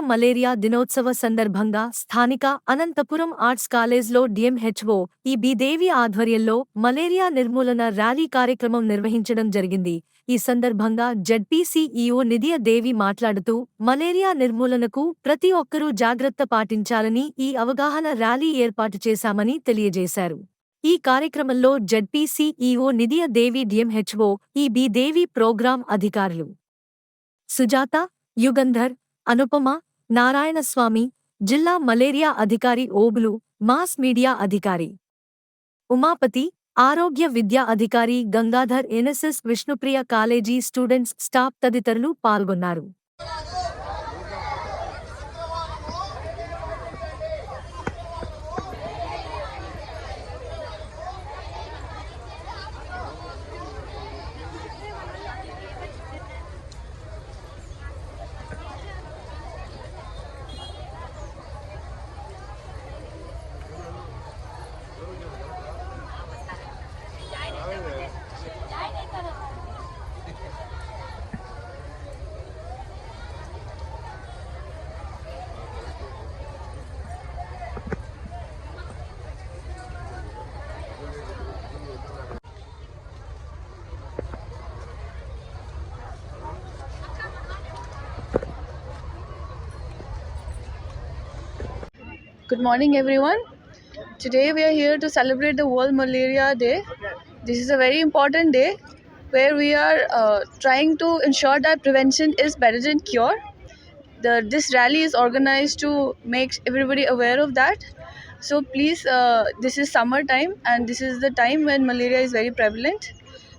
Malaria దినోత్సవ సందర్భంగా స్థానిక అనంతపురం ఆర్ట్స్ కాలేజ్లో డిఎంహెచ్ఓ ఈ బీదేవి ఆధ్వర్యంలో మలేరియా నిర్మూలన ర్యాలీ కార్యక్రమం నిర్వహించడం జరిగింది. ఈ సందర్భంగా జడ్పీసీఈఓ నిధియ దేవి మాట్లాడుతూ మలేరియా నిర్మూలనకు ప్రతి ఒక్కరూ జాగ్రత్త పాటించాలని ఈ అవగాహన ర్యాలీ ఏర్పాటు చేశామని తెలియజేశారు. ఈ కార్యక్రమంలో జడ్పీసీఈఓ నిధియ దేవి డిఎంహెచ్ఓ ఈ దేవి ప్రోగ్రాం అధికారులు సుజాత యుగంధర్ అనుపమ నారాయణస్వామి జిల్లా మలేరియా అధికారి ఓబులు మాస్ మీడియా అధికారి. ఉమాపతి ఆరోగ్య విద్యా అధికారి Gangadhar NSS Vishnupriya college students staff తదితరులు పాల్గొన్నారు. Good morning, everyone. Today we are here to celebrate the World Malaria Day. This is a very important day where we are uh, trying to ensure that prevention is better than cure. The, this rally is organized to make everybody aware of that. So please, uh, this is summer time and this is the time when malaria is very prevalent.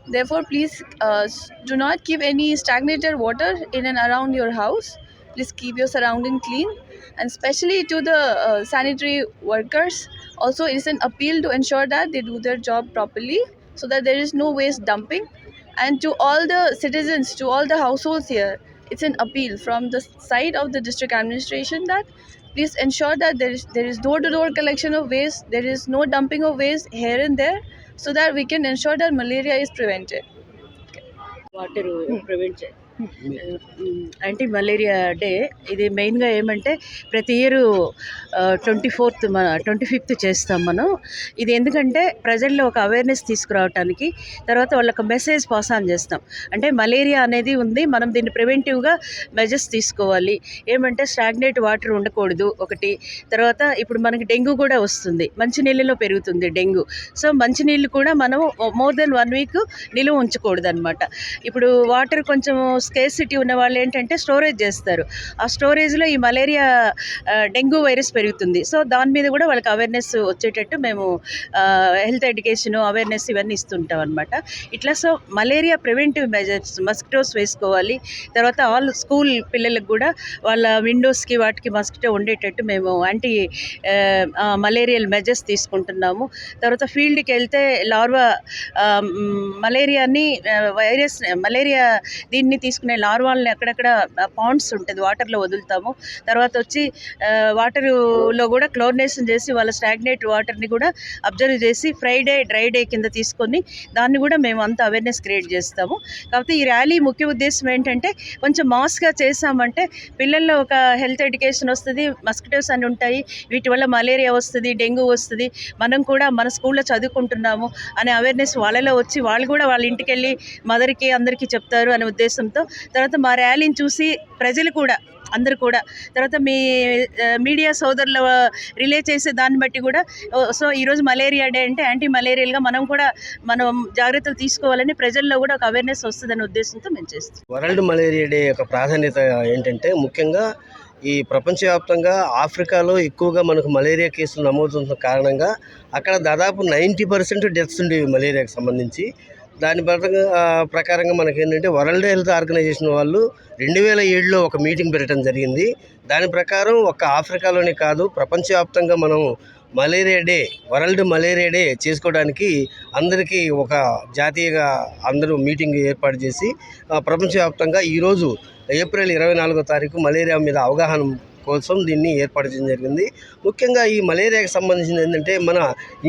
Therefore, please uh, do not keep any stagnated water in and around your house please keep your surrounding clean and especially to the uh, sanitary workers. Also it is an appeal to ensure that they do their job properly so that there is no waste dumping. And to all the citizens to all the households here it's an appeal from the side of the district administration that please ensure that there is there is door to door collection of waste there is no dumping of waste here and there so that we can ensure that malaria is prevented. Water water hmm. Anti malaria day. ఇది మెయిన్గా ఏమంటే ప్రతి year twenty fourth మన twenty fifth చేస్తాం మనం. ఇది ఎందుకంటే ప్రజల్లో ఒక అవేర్నెస్ తీసుకురావటానికి తర్వాత వాళ్ళకి మెసేజ్ పాస్ ఆన్ చేస్తాం. అంటే మలేరియా అనేది ఉంది మనం దీన్ని ప్రివెంటివ్గా మెజర్స్ తీసుకోవాలి. ఏమంటే స్టాగ్నేట్ వాటర్ ఉండకూడదు ఒకటి. తర్వాత ఇప్పుడు మనకి డెంగ్యూ కూడా వస్తుంది. మంచినీళ్ళలో పెరుగుతుంది డెంగ్యూ. సో మంచినీళ్ళు కూడా మనం మోర్ దెన్ వన్ వీక్ నిలువ ఉంచకూడదు అనమాట ఇప్పుడు వాటర్ కొంచెం స్కేసిటీ ఉన్న వాళ్ళు ఏంటంటే స్టోరేజ్ చేస్తారు. ఆ స్టోరేజ్లో ఈ మలేరియా డెంగ్యూ వైరస్ పెరుగుతుంది. సో దాని మీద కూడా వాళ్ళకి అవేర్నెస్ వచ్చేటట్టు మేము హెల్త్ ఎడ్యుకేషన్ అవేర్నెస్ ఇవన్నీ ఇస్తుంటాం అనమాట ఇట్లా so malaria preventive measures mosquitoes వేసుకోవాలి. తర్వాత ఆల్ స్కూల్ పిల్లలకు కూడా వాళ్ళ విండోస్కి వాటికి మస్కిటో ఉండేటట్టు మేము యాంటీ మలేరియల్ మెజర్స్ తీసుకుంటున్నాము. తర్వాత ఫీల్డ్కి వెళ్తే లార్వా మలేరియాని వైరస్ మలేరియా దీన్ని తీసుకునే లార్వాల్ని అక్కడక్కడ పాండ్స్ ఉంటుంది వాటర్లో వదులుతాము. తర్వాత వచ్చి వాటర్లో కూడా క్లోరినేషన్ చేసి వాళ్ళ స్టాగ్నేట్ వాటర్ని కూడా అబ్జర్వ్ చేసి ఫ్రైడే డ్రై డే కింద తీసుకొని దాన్ని కూడా మేము అంత అవేర్నెస్ క్రియేట్ చేస్తాము. కాకపోతే ఈ ర్యాలీ ముఖ్య ఉద్దేశం ఏంటంటే కొంచెం మాస్గా చేసామంటే పిల్లల్లో ఒక హెల్త్ ఎడ్యుకేషన్ వస్తుంది మస్కిటోస్ అని ఉంటాయి వీటి వల్ల మలేరియా వస్తుంది డెంగ్యూ వస్తుంది. మనం కూడా మన స్కూల్లో చదువుకుంటున్నాము అనే అవేర్నెస్ వాళ్ళలో వచ్చి వాళ్ళు కూడా వాళ్ళ ఇంటికి వెళ్ళి మదర్కి అందరికీ చెప్తారు అనే ఉద్దేశంతో తర్వాత మా ర్యాలీని చూసి ప్రజలు కూడా అందరు కూడా తర్వాత మీ మీడియా సోదరులు రిలే చేసే దాన్ని బట్టి కూడా సో ఈరోజు మలేరియా డే అంటే యాంటీ మలేరియల్గా మనం కూడా మనం జాగ్రత్తలు తీసుకోవాలని ప్రజల్లో కూడా ఒక అవేర్నెస్ వస్తుందనే ఉద్దేశంతో మేము చేస్తాం వరల్డ్ మలేరియా డే యొక్క ప్రాధాన్యత ఏంటంటే ముఖ్యంగా ఈ ప్రపంచవ్యాప్తంగా ఆఫ్రికాలో ఎక్కువగా మనకు మలేరియా కేసులు నమోదవుతున్న కారణంగా అక్కడ దాదాపు నైంటీ పర్సెంట్ డెత్స్ ఉండేవి మలేరియాకి సంబంధించి. దాని ప్రకారంగా మనకి ఏంటంటే వరల్డ్ హెల్త్ ఆర్గనైజేషన్ వాళ్ళు రెండు వేల ఏడులో ఒక మీటింగ్ పెట్టడం జరిగింది. దాని ప్రకారం ఒక ఆఫ్రికాలోనే కాదు ప్రపంచవ్యాప్తంగా మనం malaria day world malaria day చేసుకోవడానికి అందరికీ ఒక జాతీయగా అందరూ మీటింగ్ ఏర్పాటు చేసి ప్రపంచవ్యాప్తంగా ఈరోజు ఏప్రిల్ ఇరవై నాలుగో తారీఖు మలేరియా మీద అవగాహన కోసం దీన్ని ఏర్పాటు చేయడం జరిగింది. ముఖ్యంగా ఈ మలేరియాకి సంబంధించింది ఏంటంటే మన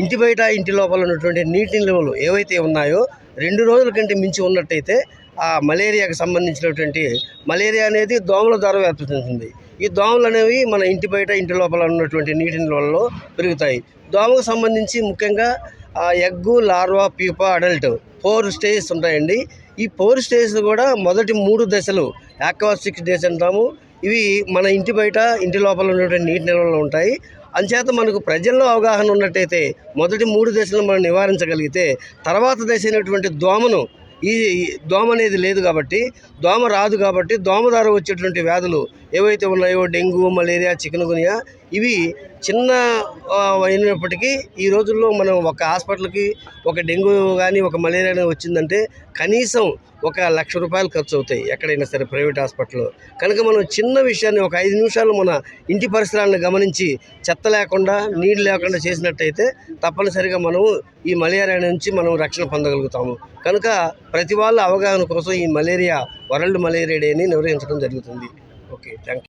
ఇంటి బయట ఇంటి లోపల ఉన్నటువంటి నీటి నిల్వలు ఏవైతే ఉన్నాయో రెండు రోజుల కంటే మించి ఉన్నట్టయితే ఆ మలేరియాకి సంబంధించినటువంటి మలేరియా అనేది దోమల ద్వారా వ్యాప్తి చెందుతుంది ఈ దోమలు అనేవి మన ఇంటి బయట ఇంటి లోపల ఉన్నటువంటి నీటి నిల్వల్లో పెరుగుతాయి. దోమకు సంబంధించి ముఖ్యంగా ఆ, egg larva pupa adult four stages ఉంటాయండి. ఈ ఫోర్ స్టేజెస్ కూడా మొదటి మూడు దశలు ఆక్వాస్టిక్ డేస్ అంటాము. ఇవి మన ఇంటి బయట ఇంటి లోపల ఉన్నటువంటి నీటి నిల్వలు ఉంటాయి. అంచేత మనకు ప్రజల్లో అవగాహన ఉన్నట్టయితే మొదటి మూడు దశలు మనం నివారించగలిగితే తర్వాత దశ అయినటువంటి దోమను ఈ దోమ అనేది లేదు కాబట్టి దోమ రాదు కాబట్టి దోమ ద్వారా వచ్చేటువంటి వ్యాధులు ఏవైతే ఉన్నాయో డెంగ్యూ మలేరియా చికెన్ గునియా ఇవి చిన్న అయినప్పటికీ ఈ రోజుల్లో మనం ఒక హాస్పిటల్కి ఒక డెంగ్యూ కానీ ఒక మలేరియా కానీ వచ్చిందంటే కనీసం ఒక లక్ష రూపాయలు ఖర్చు అవుతాయి ఎక్కడైనా సరే ప్రైవేట్ హాస్పిటల్లో. కనుక మనం చిన్న విషయాన్ని ఒక ఐదు నిమిషాలు మన ఇంటి పరిసరాలను గమనించి చెత్త లేకుండా నీళ్ళు లేకుండా చేసినట్టయితే తప్పనిసరిగా మనం ఈ మలేరియా నుంచి మనం రక్షణ పొందగలుగుతాము. కనుక ప్రతి వాళ్ళ అవగాహన కోసం ఈ మలేరియా వరల్డ్ మలేరియా డేని నిర్వహించడం జరుగుతుంది. Okay thank you